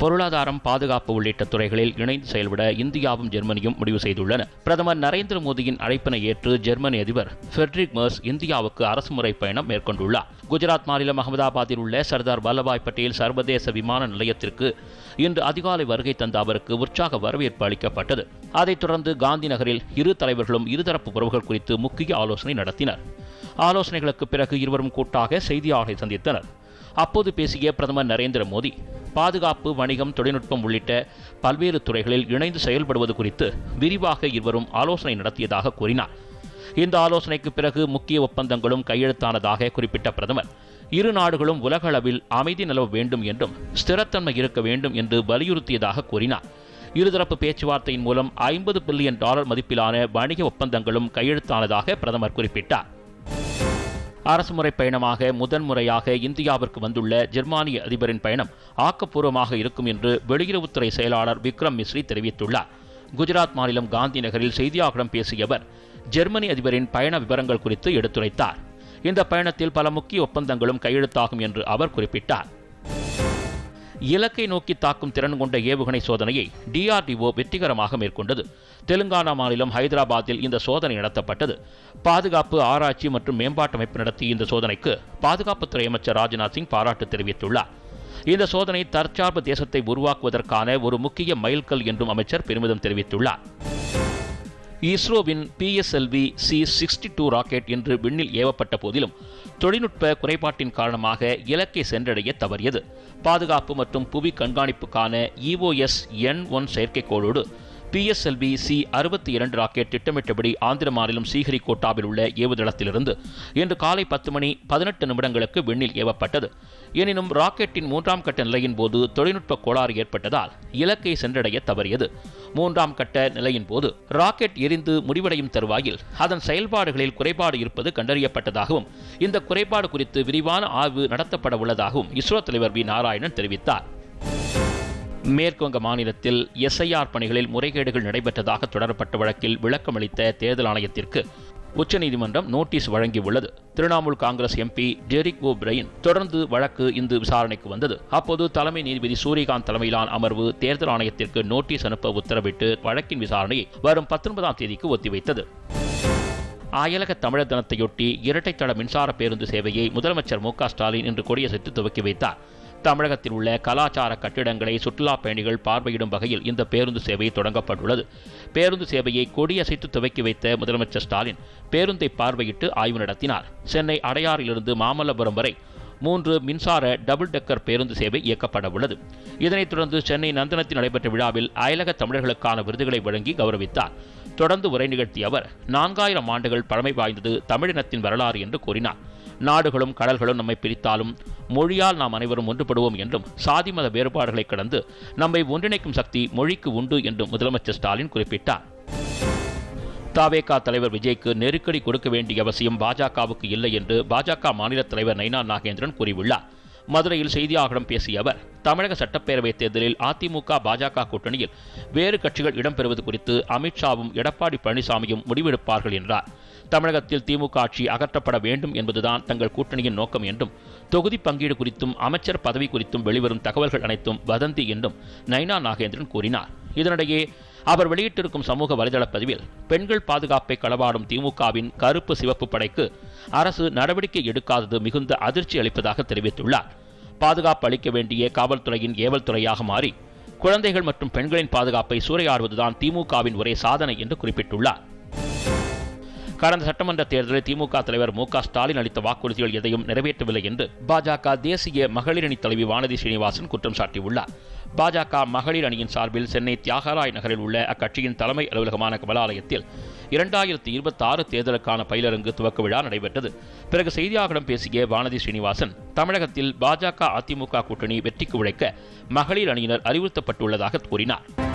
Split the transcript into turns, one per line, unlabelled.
பொருளாதாரம் பாதுகாப்பு உள்ளிட்ட துறைகளில் இணைந்து செயல்பட இந்தியாவும் ஜெர்மனியும் முடிவு செய்துள்ளன பிரதமர் நரேந்திர மோடியின் அழைப்பினை ஏற்று ஜெர்மனி அதிபர் ஃபெட்ரிக் மர்ஸ் இந்தியாவுக்கு அரசுமுறை பயணம் மேற்கொண்டுள்ளார் குஜராத் மாநிலம் அகமதாபாத்தில் உள்ள சர்தார் வல்லபாய் பட்டேல் சர்வதேச விமான நிலையத்திற்கு இன்று அதிகாலை வருகை தந்த அவருக்கு உற்சாக வரவேற்பு அளிக்கப்பட்டது அதைத் தொடர்ந்து காந்தி நகரில் இரு தலைவர்களும் இருதரப்பு உறவுகள் குறித்து முக்கிய ஆலோசனை நடத்தினர் ஆலோசனைகளுக்கு பிறகு இருவரும் கூட்டாக செய்தியாளர்களை சந்தித்தனர் அப்போது பேசிய பிரதமர் நரேந்திர மோடி பாதுகாப்பு வணிகம் தொழில்நுட்பம் உள்ளிட்ட பல்வேறு துறைகளில் இணைந்து செயல்படுவது குறித்து விரிவாக இருவரும் ஆலோசனை நடத்தியதாக கூறினார் இந்த ஆலோசனைக்கு பிறகு முக்கிய ஒப்பந்தங்களும் கையெழுத்தானதாக குறிப்பிட்ட பிரதமர் இரு நாடுகளும் உலகளவில் அமைதி நிலவ வேண்டும் என்றும் ஸ்திரத்தன்மை இருக்க வேண்டும் என்று வலியுறுத்தியதாக கூறினார் இருதரப்பு பேச்சுவார்த்தையின் மூலம் ஐம்பது பில்லியன் டாலர் மதிப்பிலான வணிக ஒப்பந்தங்களும் கையெழுத்தானதாக பிரதமர் குறிப்பிட்டார் அரசுமுறை பயணமாக முதன்முறையாக இந்தியாவிற்கு வந்துள்ள ஜெர்மானிய அதிபரின் பயணம் ஆக்கப்பூர்வமாக இருக்கும் என்று வெளியுறவுத்துறை செயலாளர் விக்ரம் மிஸ்ரி தெரிவித்துள்ளார் குஜராத் மாநிலம் காந்தி நகரில் செய்தியாளர்களிடம் பேசிய அவர் ஜெர்மனி அதிபரின் பயண விவரங்கள் குறித்து எடுத்துரைத்தார் இந்த பயணத்தில் பல முக்கிய ஒப்பந்தங்களும் கையெழுத்தாகும் என்று அவர் குறிப்பிட்டார் இலக்கை நோக்கி தாக்கும் திறன் கொண்ட ஏவுகணை சோதனையை டிஆர்டிஓ வெற்றிகரமாக மேற்கொண்டது தெலுங்கானா மாநிலம் ஹைதராபாத்தில் இந்த சோதனை நடத்தப்பட்டது பாதுகாப்பு ஆராய்ச்சி மற்றும் மேம்பாட்டு அமைப்பு நடத்திய இந்த சோதனைக்கு பாதுகாப்புத்துறை அமைச்சர் ராஜ்நாத் சிங் பாராட்டு தெரிவித்துள்ளார் இந்த சோதனை தற்சார்பு தேசத்தை உருவாக்குவதற்கான ஒரு முக்கிய மைல்கல் என்றும் அமைச்சர் பெருமிதம் தெரிவித்துள்ளார் இஸ்ரோவின் PSLV C sixty two rocket என்று விண்ணில் ஏவப்பட்ட போதிலும் தொழில்நுட்ப குறைபாட்டின் காரணமாக இலக்கை சென்றடைய தவறியது பாதுகாப்பு மற்றும் புவி கண்காணிப்புக்கான இஓஎஸ் என் ஒன் செயற்கைக்கோளோடு பிஎஸ்எல்வி சி அறுபத்தி இரண்டு ராக்கெட் திட்டமிட்டபடி ஆந்திர மாநிலம் ஸ்ரீஹரிகோட்டாவில் உள்ள ஏவுதளத்திலிருந்து இன்று காலை பத்து மணி பதினெட்டு நிமிடங்களுக்கு விண்ணில் ஏவப்பட்டது எனினும் ராக்கெட்டின் மூன்றாம் கட்ட நிலையின் போது தொழில்நுட்ப கோளாறு ஏற்பட்டதால் இலக்கை சென்றடைய தவறியது மூன்றாம் கட்ட நிலையின் போது ராக்கெட் எரிந்து முடிவடையும் தருவாயில் அதன் செயல்பாடுகளில் குறைபாடு இருப்பது கண்டறியப்பட்டதாகவும் இந்த குறைபாடு குறித்து விரிவான ஆய்வு நடத்தப்பட உள்ளதாகவும் இஸ்ரோ தலைவர் வி நாராயணன் தெரிவித்தார் மேற்குவங்க மாநிலத்தில் எஸ்ஐஆர் பணிகளில் முறைகேடுகள் நடைபெற்றதாக தொடரப்பட்ட வழக்கில் விளக்கமளித்த தேர்தல் ஆணையத்திற்கு உச்சநீதிமன்றம் நோட்டீஸ் வழங்கியுள்ளது திரிணாமுல் காங்கிரஸ் எம்பி டெரிக் ஓ பிரெயின் தொடர்ந்து வழக்கு இன்று விசாரணைக்கு வந்தது அப்போது தலைமை நீதிபதி சூரியகாந்த் தலைமையிலான அமர்வு தேர்தல் ஆணையத்திற்கு நோட்டீஸ் அனுப்ப உத்தரவிட்டு வழக்கின் விசாரணையை வரும் பத்தொன்பதாம் தேதிக்கு ஒத்திவைத்தது அயலக தமிழர் தினத்தையொட்டி இரட்டைத்தள மின்சார பேருந்து சேவையை முதலமைச்சர் மு ஸ்டாலின் இன்று கொடியசைத்து துவக்கி வைத்தார் தமிழகத்தில் உள்ள கலாச்சார கட்டிடங்களை சுற்றுலா பயணிகள் பார்வையிடும் வகையில் இந்த பேருந்து சேவை தொடங்கப்பட்டுள்ளது பேருந்து சேவையை கொடியசைத்து துவக்கி வைத்த முதலமைச்சர் ஸ்டாலின் பேருந்தை பார்வையிட்டு ஆய்வு நடத்தினார் சென்னை அடையாறிலிருந்து மாமல்லபுரம் வரை மூன்று மின்சார டபுள் டெக்கர் பேருந்து சேவை இயக்கப்பட உள்ளது இதனைத் தொடர்ந்து சென்னை நந்தனத்தில் நடைபெற்ற விழாவில் அயலக தமிழர்களுக்கான விருதுகளை வழங்கி கௌரவித்தார் தொடர்ந்து உரை நிகழ்த்திய அவர் நான்காயிரம் ஆண்டுகள் பழமை வாய்ந்தது தமிழினத்தின் வரலாறு என்று கூறினார் நாடுகளும் கடல்களும் நம்மை பிரித்தாலும் மொழியால் நாம் அனைவரும் ஒன்றுபடுவோம் என்றும் சாதி மத வேறுபாடுகளை கடந்து நம்மை ஒன்றிணைக்கும் சக்தி மொழிக்கு உண்டு என்றும் முதலமைச்சர் ஸ்டாலின் குறிப்பிட்டார் தாவேகா தலைவர் விஜய்க்கு நெருக்கடி கொடுக்க வேண்டிய அவசியம் பாஜகவுக்கு இல்லை என்று பாஜக மாநில தலைவர் நைனா நாகேந்திரன் கூறியுள்ளார் மதுரையில் செய்தியாளர்களிடம் பேசிய அவர் தமிழக சட்டப்பேரவை தேர்தலில் அதிமுக பாஜக கூட்டணியில் வேறு கட்சிகள் இடம்பெறுவது குறித்து அமித்ஷாவும் எடப்பாடி பழனிசாமியும் முடிவெடுப்பார்கள் என்றார் தமிழகத்தில் திமுக ஆட்சி அகற்றப்பட வேண்டும் என்பதுதான் தங்கள் கூட்டணியின் நோக்கம் என்றும் தொகுதி பங்கீடு குறித்தும் அமைச்சர் பதவி குறித்தும் வெளிவரும் தகவல்கள் அனைத்தும் வதந்தி என்றும் நைனா நாகேந்திரன் கூறினார் இதனிடையே அவர் வெளியிட்டிருக்கும் சமூக வலைதள பதிவில் பெண்கள் பாதுகாப்பை களவாடும் திமுகவின் கருப்பு சிவப்பு படைக்கு அரசு நடவடிக்கை எடுக்காதது மிகுந்த அதிர்ச்சி அளிப்பதாக தெரிவித்துள்ளார் பாதுகாப்பு அளிக்க வேண்டிய காவல்துறையின் ஏவல் துறையாக மாறி குழந்தைகள் மற்றும் பெண்களின் பாதுகாப்பை சூறையாடுவதுதான் திமுகவின் ஒரே சாதனை என்று குறிப்பிட்டுள்ளார் கடந்த சட்டமன்ற தேர்தலில் திமுக தலைவர் மு ஸ்டாலின் அளித்த வாக்குறுதிகள் எதையும் நிறைவேற்றவில்லை என்று பாஜக தேசிய மகளிர் அணி தலைவி வானதி ஸ்ரீனிவாசன் குற்றம் சாட்டியுள்ளார் பாஜக மகளிர் அணியின் சார்பில் சென்னை தியாகராய் நகரில் உள்ள அக்கட்சியின் தலைமை அலுவலகமான கமலாலயத்தில் இரண்டாயிரத்தி இருபத்தி ஆறு தேர்தலுக்கான பயிலரங்கு துவக்க விழா நடைபெற்றது பிறகு செய்தியாளர்களிடம் பேசிய வானதி ஸ்ரீனிவாசன் தமிழகத்தில் பாஜக அதிமுக கூட்டணி வெற்றிக்கு உழைக்க மகளிர் அணியினர் அறிவுறுத்தப்பட்டுள்ளதாக கூறினார்